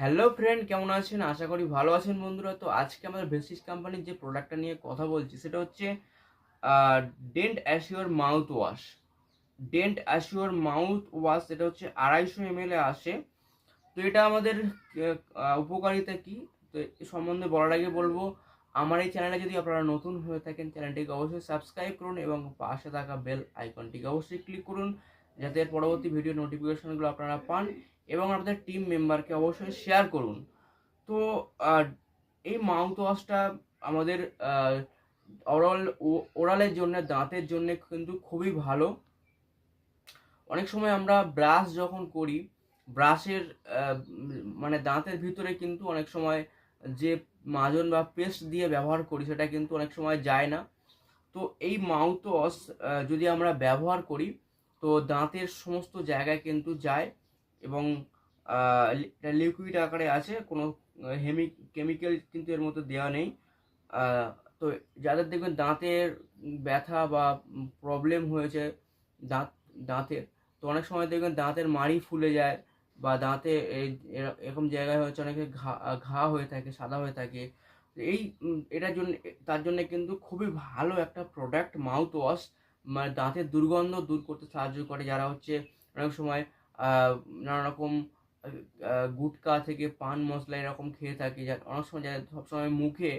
Hello friend, কেমন আছেন? আশা করি ভালো আছেন বন্ধুরা। তো আজকে আমাদের বেসিস কোম্পানির যে প্রোডাক্টটা নিয়ে কথা বলছি, সেটা হচ্ছে Dent Assure mouth wash Dent Assure mouth wash এটা হচ্ছে আড়াইশো এম এ আসে। তো এটা আমাদের উপকারিতা কি? তো এ সম্বন্ধে বলার আগে বলব, আমার এই চ্যানেলে যদি আপনারা নতুন হয়ে থাকেন চ্যানেলটিকে অবশ্যই সাবস্ক্রাইব করুন এবং পাশে থাকা বেল আইকনটিকে অবশ্যই ক্লিক করুন, যাতে পরবর্তী ভিডিও নোটিফিকেশনগুলো আপনারা পান। এবং আপনাদের টিম মেম্বারকে অবশ্যই শেয়ার করুন। তো এই মাউথ ওয়াশটা আমাদের ওরাল ওরালের জন্য, দাঁতের জন্য কিন্তু খুবই ভালো। অনেক সময় আমরা ব্রাশ যখন করি ব্রাশের মানে দাঁতের ভিতরে কিন্তু অনেক সময় যে মাজন বা পেস্ট দিয়ে ব্যবহার করি, সেটা কিন্তু অনেক সময় যায় না। তো এই মাউথ ওয়াশ যদি আমরা ব্যবহার করি, তো দাঁতের সমস্ত জায়গায় কিন্তু যায়। এবং লিকুইড আকারে আছে, কোনো হেমি কেমিক্যাল কিন্তু এর মধ্যে দেওয়া নেই। তো যাদের দেখবেন দাঁতের ব্যথা বা প্রবলেম হয়েছে, দাঁত, দাঁতের, তো অনেক সময় দেখবেন দাঁতের মাড়ি ফুলে যায় বা দাঁতে এরকম জায়গায় হচ্ছে অনেকে ঘা ঘা হয়ে থাকে, সাদা হয়ে থাকে। এই এটার জন্য, তার জন্য কিন্তু খুবই ভালো একটা প্রোডাক্ট মাউথ ওয়াশ মানে দাঁতের দুর্গন্ধ দূর করতে সাহায্য করে। যারা হচ্ছে অনেক সময় নানা রকম গুটকা থেকে পান মশলা এরকম খেয়ে থাকে যা অনেক সময় যাদের সবসময় মুখে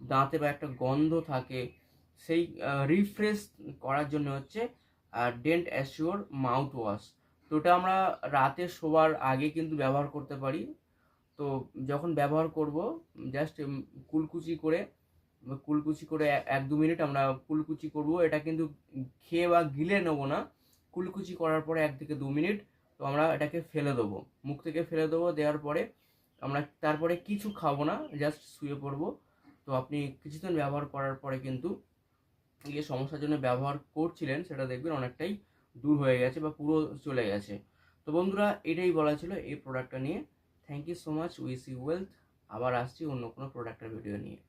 দাঁতে বা একটা গন্ধ থাকে, সেই রিফ্রেশ করার জন্য হচ্ছে ডেন্ট অ্যাসিওর মাউথ ওয়াশ তো ওটা আমরা রাতে শোবার আগে কিন্তু ব্যবহার করতে পারি। তো যখন ব্যবহার করব জাস্ট কুলকুচি করে কুলকুচি করে এক দু মিনিট আমরা কুলকুচি করব। এটা কিন্তু খেয়ে বা গিলে নেব না। কুলকুচি করার পরে এক থেকে দু মিনিট তো আমরা এটাকে ফেলে দেবো। মুখ থেকে ফেলে দেবো, দেওয়ার পরে আমরা তারপরে কিছু খাব না জাস্ট শুয়ে পড়ব। তো আপনি কিছুদিন ব্যবহার করার পরে কিন্তু যে সমস্যার জন্য ব্যবহার করছিলেন, সেটা দেখবেন অনেকটাই দূর হয়ে গেছে বা পুরো চলে গেছে। তো বন্ধুরা, এটাই বলা ছিল এই প্রোডাক্টটা নিয়ে। Thank you so much wish you wealth আবার আসছি অন্য কোনো প্রোডাক্টের ভিডিও নিয়ে।